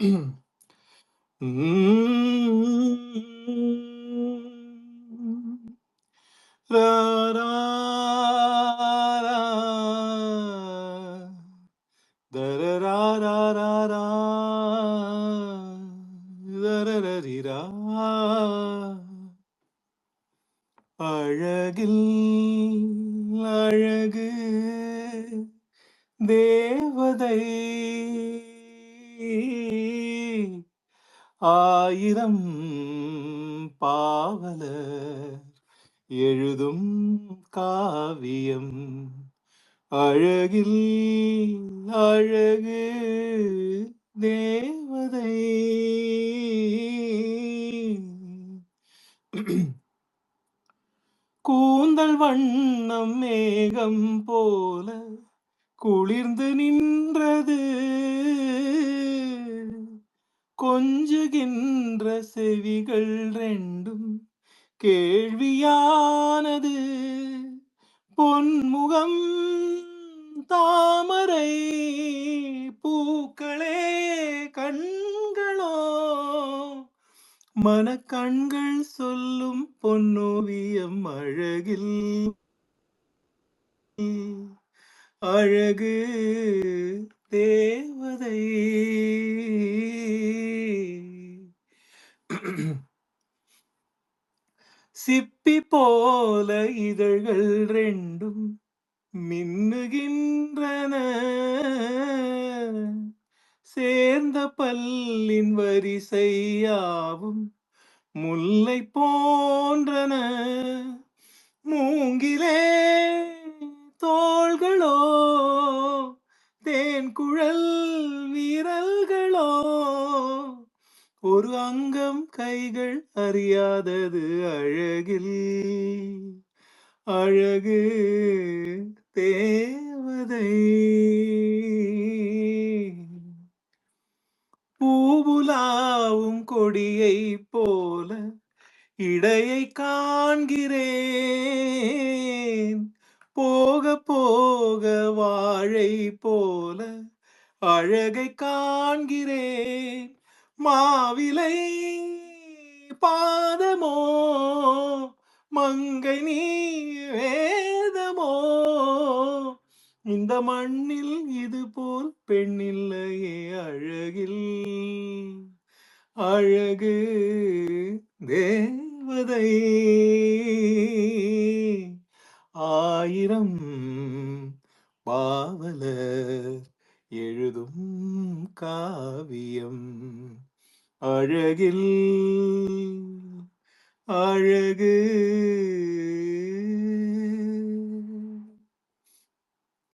Mm. Ra, ra, ra. Da, ra, ra, ra, ra, ra. Da, ra, ra, ரி, ரா. அழகில் அழகு தேவதை ஆயிரம் பாவலர் எழுதும் காவியம். அழகில் அழகு தேவதை. கூந்தல் வண்ணம் மேகம் போல குளிர்ந்து நின்றது. கொஞ்சுகின்ற செவிகள் ரெண்டும் கேள்வியானது. பொன்முகம் தாமரை பூக்களே கண்களோ? மனக்கண்கள் சொல்லும் பொன்னோவியம் அழகில். அழகு தேவதை. சிப்பி போல இதழ்கள் ரெண்டும் மின்னுகின்றன. சேர்ந்த பல்லின் வரிசையாவும் முல்லை போன்றன. மூங்கிலே தோள்களோ தேன் குழல் வீரல்களோ ஒரு அங்கம் கைகள் அறியாதது அழகில். அழகு தேவதை. பூபுலாவும் கொடியை போல இடையை காண்கிறேன். போக போக வாழை போல அழகை காண்கிறேன். மாவிலை பாதமோ? மங்கை நீ வேதமோ இந்த மண்ணில் இது போல் பெண்ணில்லையே அழகில். அழகு தேவதை. ஆயிரம் பாவலர் எழுதும் காவியம். அழகில் அழகு